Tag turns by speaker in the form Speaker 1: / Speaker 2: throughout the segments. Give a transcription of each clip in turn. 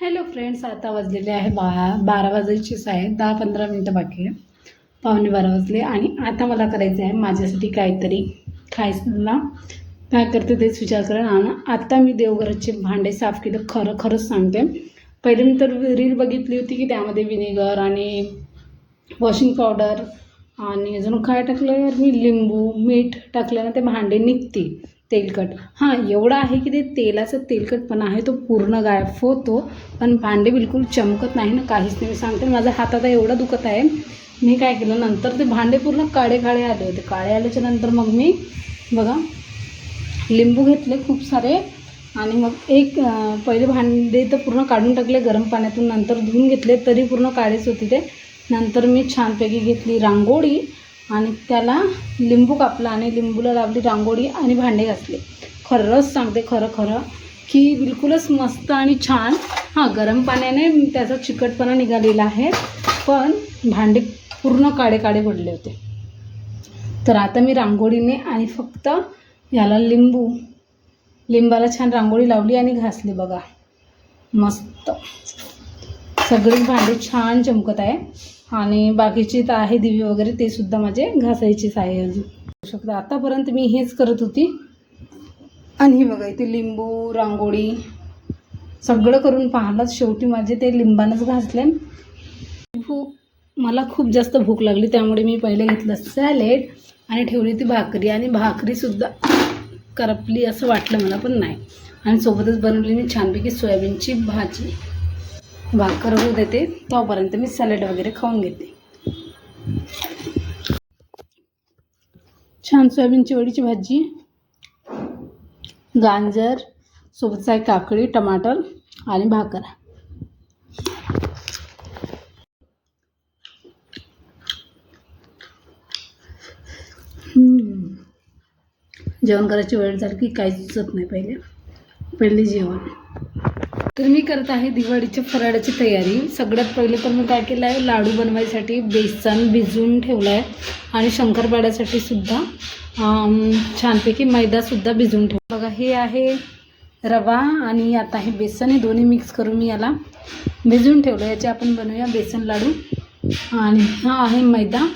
Speaker 1: Hello friends आता वाजलेले आहे बा बारा वाजायचीच आहे दहा पंधरा मिनटं बाकी आहे पावणे बारा वाजले आणि आता मला करायचं आहे माझ्यासाठी काहीतरी खायला. काय करते तेच विचार करेन आणि आता मी देवघराचे भांडे साफ केलं. खरं खरंच सांगते. पहिले मी तर रील बघितली होती की त्यामध्ये विनेगर आणि वॉशिंग पावडर आणि अजून काय टाकलं मी लिंबू मीठ टाकल्यानं ते भांडे निघते तेलकट. हां एवढं आहे की ते तेलाचा तेलकटपणा आहे तो पूर्ण गायब होतो. पण भांडे बिलकुल चमकत नाही ना काहीच नाही. मी सांगते माझा हात आता एवढा दुखत आहे. मी काय केलं नंतर ते भांडे पूर्ण काळे काळे आले होते. काळे आल्याच्यानंतर मग मी बघा लिंबू घेतले खूप सारे. आणि मग एक पहिले भांडे तर पूर्ण काढून टाकले गरम पाण्यातून. नंतर धुवून घेतले तरी पूर्ण काळेच होते ते. नंतर मी छानपैकी घेतली रांगोळी. आणि त्याला लिंबू कापला आणि लिंबूला लावली रांगोळी आणि भांडे घासले. खरंच सांगते खरं खरं की बिलकुलच मस्त आणि छान. हां गरम पाण्याने त्याचा चिकटपणा निघालेला आहे पण भांडे पूर्ण काळे काळे पडले होते. तर आता मी रांगोळीने आणि फक्त याला लिंबू लिंबाला छान रांगोळी लावली आणि घासली बघा. मस्त. सगळी भांडे छान चमकत आहे. आणि बाकीची तर आहे दिवे वगैरे ते सुद्धा माझे घासायचेच आहे अजून शकता. आतापर्यंत मी हेच करत होती. आणि हे बघा इथे लिंबू रांगोळी सगळं करून पाहिलंच. शेवटी माझे ते लिंबानंच घासले. भूक मला खूप जास्त भूक लागली त्यामुळे मी पहिले घेतलं सॅलेड आणि ठेवली ती भाकरी. आणि भाकरीसुद्धा करपली असं वाटलं मला पण नाही. आणि सोबतच बनवली मी छानपैकी सोयाबीनची भाजी. भाकर होऊ देते. तोपर्यंत मी सॅलड वगैरे खाऊन घेते. छान सोयाबीनची वडीची भाजी गाजर सोबतचा आहे काकडी टमाटर आणि भाकर. जेवण करायची वेळ झाली की काहीच सुचत नाही पहिले. पहिले जेवण. तर मी करत आहे दिवाळीच्या फराळाची तयारी. सगळ्यात पहिले तर मी काय केलं आहे लाडू बनवायसाठी बेसन भिजवून ठेवलं आहे आणि शंकरपाड्यासाठी सुद्धा छानपैकी मैदासुद्धा भिजवून ठेवला बघा हे आहे रवा आणि आता हे बेसन हे दोन्ही मिक्स करून मी याला भिजवून ठेवलं याचे आपण बनवूया बेसन लाडू आणि हा आहे मैदा.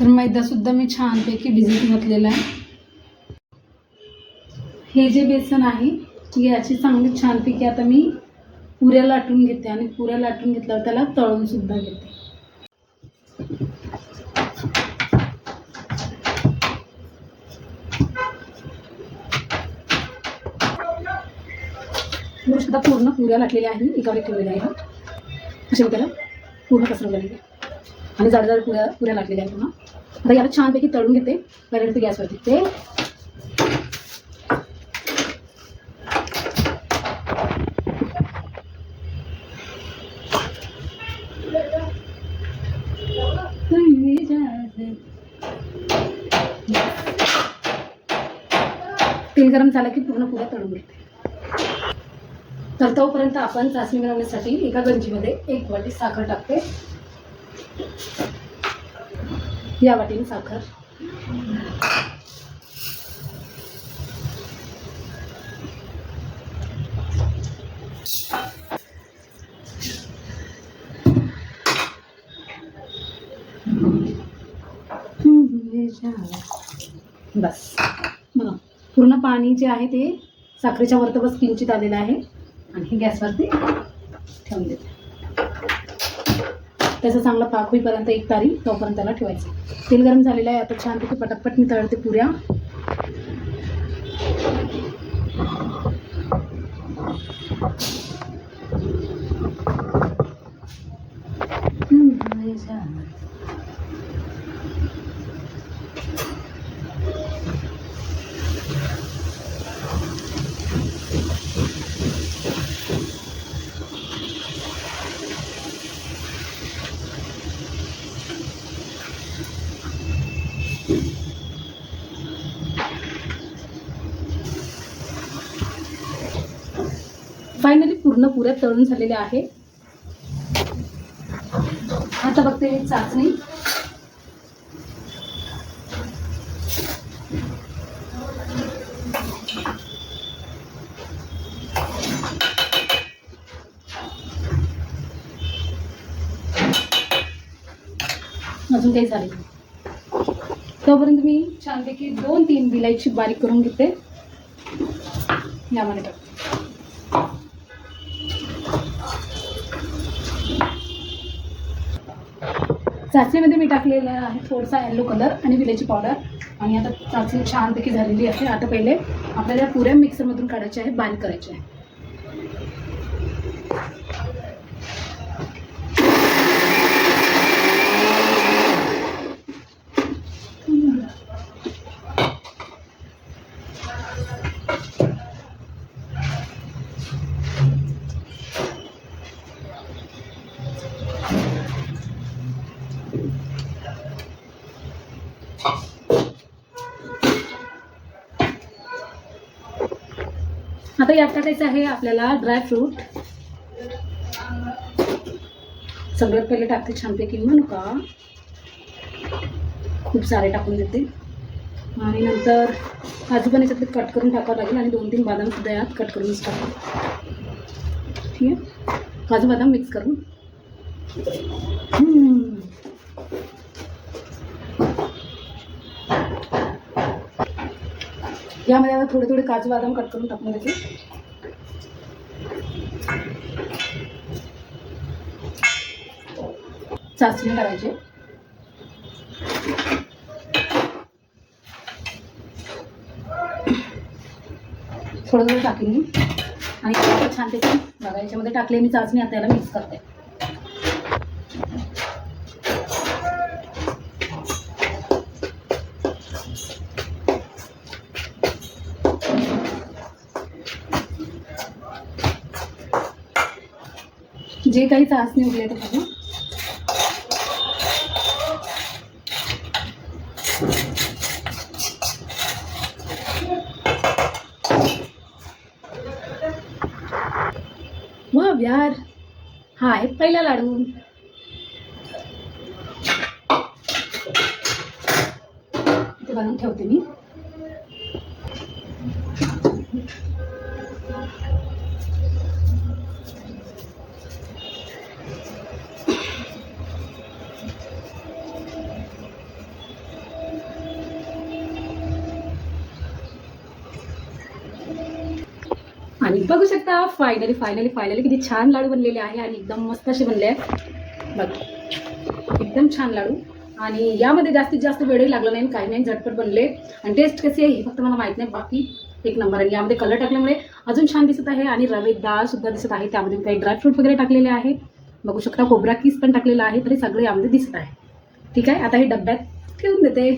Speaker 1: तर मैदासुद्धा मी छानपैकी भिजत घातलेला आहे. हे जे बेसन आहे याची चांगली छानपैकी आता मी पुऱ्या लाटून घेते आणि पुऱ्या लाटून घेतल्यावर त्याला तळून सुद्धा घेते. सुद्धा पूर्ण पुऱ्या लाटलेल्या आहे एकावर एक ठेवलेल्या आहे अशा मी त्याला पूर्ण पसरवलेली आहे. आणि जाड जाड पुऱ्या पुऱ्या लाटलेल्या आहेत पूर्ण आता याला छानपैकी तळून घेते. पर्यंत ते गॅसवरती. ते तेल गरम झालं की पूर्ण पुऱ्या तळून घेते. तर तोपर्यंत आपण चाचणी बनवण्यासाठी एका गंजीमध्ये एक वाटी साखर टाकते. या वाटीने साखर. बस. बघा पूर्ण पाणी जे आहे ते साखरेच्या वरती बस किंचित आलेलं आहे आणि हे गॅसवरती ठेवून देते. त्याचा चांगला पाक होईपर्यंत एक तारी तोपर्यंत त्याला ठेवायचं. तेल गरम झालेलं आहे आता छानपैकी पटापट मी तळते पुऱ्या. फायनली पूर्ण पुऱ्या तळून झालेल्या आहे आता बघते चाचणी. अजून काही झाले. तोपर्यंत मी छानपैकी दोन तीन विलायची बारीक करून घेते यामध्ये टाक चाचणीमध्ये मी टाकलेला आहे थोडासा येल्लो कलर आणि विलायची पावडर आणि आता चाचणी छानपैकी झालेली आहे. आता पहिले आपल्याला पुऱ्या मिक्सरमधून काढायचे आहे बारीक करायचे आहे आता यात टाकायचं आहे आपल्याला ड्रायफ्रूट सगळ्यात पहिले टाकते छानपैकी म्हणू का? खूप सारे टाकून देते. आणि नंतर काजू पण याच्यात कट करून टाकावं लागेल आणि दोन तीन बदाम सुद्धा यात कट करूनच टाकू ठीक आहे? काजू बदाम मिक्स करून. यामध्ये आता थोडे थोडे काजू बदाम कट करून टाकून देते. चाचणी करायची. थोडं थोडं टाकेन मी. आणि छान ते बघा याच्यामध्ये टाकले मी चाचणी आता याला मिक्स करते. जे काही चाचणी उरली आहे ते बघा. वा यार हा आहे पहिला लाडू. ते बनवून ठेवते मी. बघू शकता फायनली फायनली फायनली किती छान लाडू बनलेले आहे आणि एकदम मस्त असे बनले आहेत बघ एकदम छान लाडू. आणि यामध्ये जास्तीत जास्त वेळही लागला नाही काही नाही झटपट बनले. आणि टेस्ट कसे आहे हे फक्त मला माहीत नाही बाकी एक नंबर आणि यामध्ये कलर टाकल्यामुळे अजून छान दिसत आहे आणि रवे डाळ सुद्धा दिसत आहे. त्यामध्ये काही ड्रायफ्रूट वगैरे टाकलेले आहे. बघू शकता खोबरा किस पण टाकलेला आहे तरी सगळे यामध्ये दिसत आहे. ठीक आहे आता हे डब्यात ठेवून देते.